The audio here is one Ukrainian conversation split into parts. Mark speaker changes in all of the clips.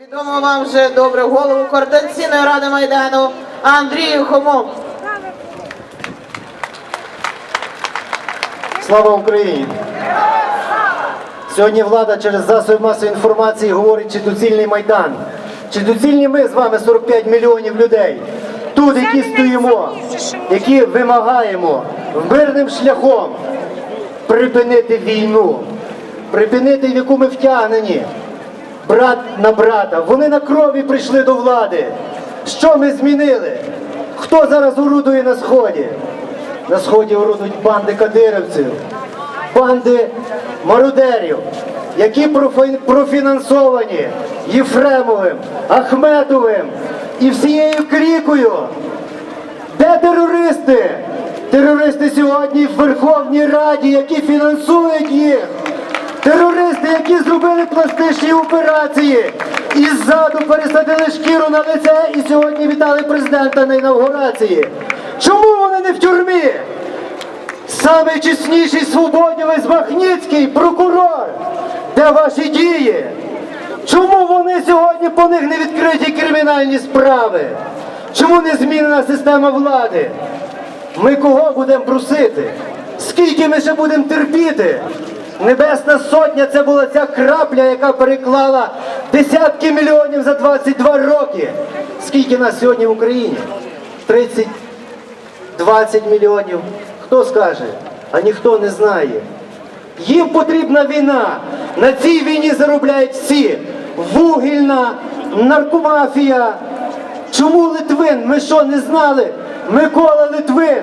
Speaker 1: Відомо вам вже добре голову координаційної ради Майдану Андрію Хому.
Speaker 2: Слава Україні! Сьогодні влада через засоби масової інформації говорить, чи доцільний Майдан. Чи доцільні ми з вами 45 мільйонів людей, тут, які стоїмо, які вимагаємо мирним шляхом припинити війну, припинити, в яку ми втягнені, брат на брата. Вони на крові прийшли до влади. Що ми змінили? Хто зараз орудує на сході? На сході орудують банди кадирівців, банди мародерів, які профінансовані Єфремовим, Ахметовим і всією крікою. Де терористи? Терористи сьогодні в Верховній Раді, які фінансують їх. Терористи, які зробили пластичні операції і ззаду пересадили шкіру на лице і сьогодні вітали президента на інавгурації. Чому вони не в тюрмі? Самий чесніший свободівець Махніцький, прокурор. Де ваші дії? Чому вони сьогодні по них не відкриті кримінальні справи? Чому не змінена система влади? Ми кого будемо просити? Скільки ми ще будемо терпіти? Небесна сотня це була ця крапля, яка переклала десятки мільйонів за 22 роки. Скільки нас сьогодні в Україні? 30 20 мільйонів. Хто скаже? А ніхто не знає. Їм потрібна війна. На цій війні заробляють всі. Вугільна, наркомафія. Чому Литвин? Ми що не знали? Микола Литвин.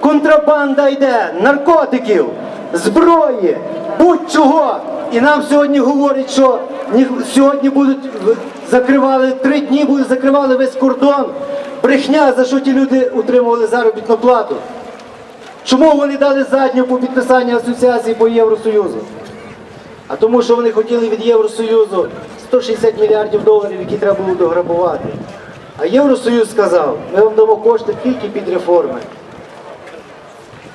Speaker 2: Контрабанда йде, наркотиків, зброї, будь-чого. І нам сьогодні говорять, що сьогодні будуть закривали три дні, будуть закривали весь кордон. Брехня, за що ті люди отримували заробітну плату. Чому вони дали задню по підписанню асоціації по Євросоюзу? А тому, що вони хотіли від Євросоюзу 160 мільярдів доларів, які треба було дограбувати. А Євросоюз сказав, ми вам дамо кошти тільки під реформи.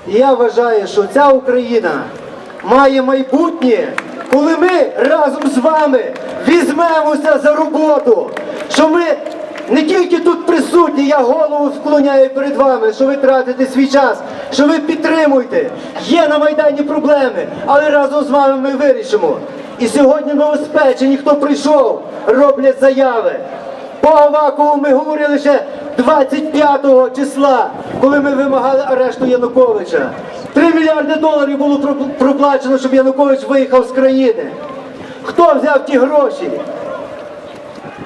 Speaker 2: І я вважаю, що ця Україна має майбутнє, коли ми разом з вами візьмемося за роботу, що ми не тільки тут присутні, я голову вклоняю перед вами, що ви тратите свій час, що ви підтримуєте. Є на Майдані проблеми, але разом з вами ми вирішимо. І сьогодні новоспечені, хто прийшов, роблять заяви. По Авакову ми говорили ще 25 числа, коли ми вимагали арешту Януковича. 3 мільярди доларів було проплачено, щоб Янукович виїхав з країни. Хто взяв ті гроші?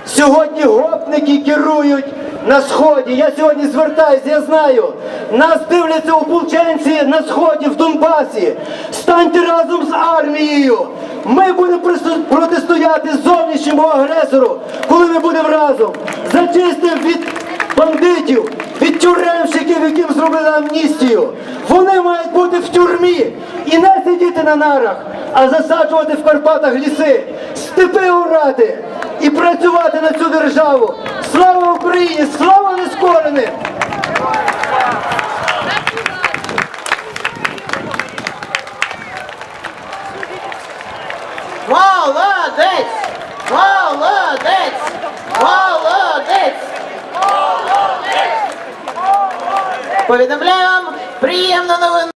Speaker 2: Сьогодні гопники керують на сході. Я сьогодні звертаюся, я знаю. Нас дивляться ополченці на сході в Донбасі. Станьте разом з армією. Ми будемо протистояти зовнішньому агресору, коли ми будемо разом. Зачистимо від бандитів, зробили амністію. Вони мають бути в тюрмі і не сидіти на нарах, а засаджувати в Карпатах ліси, степи орати і працювати на цю державу. Слава Україні! Слава нескореним!
Speaker 1: Молодець! Молодець! Повідомляю вам приємну новину.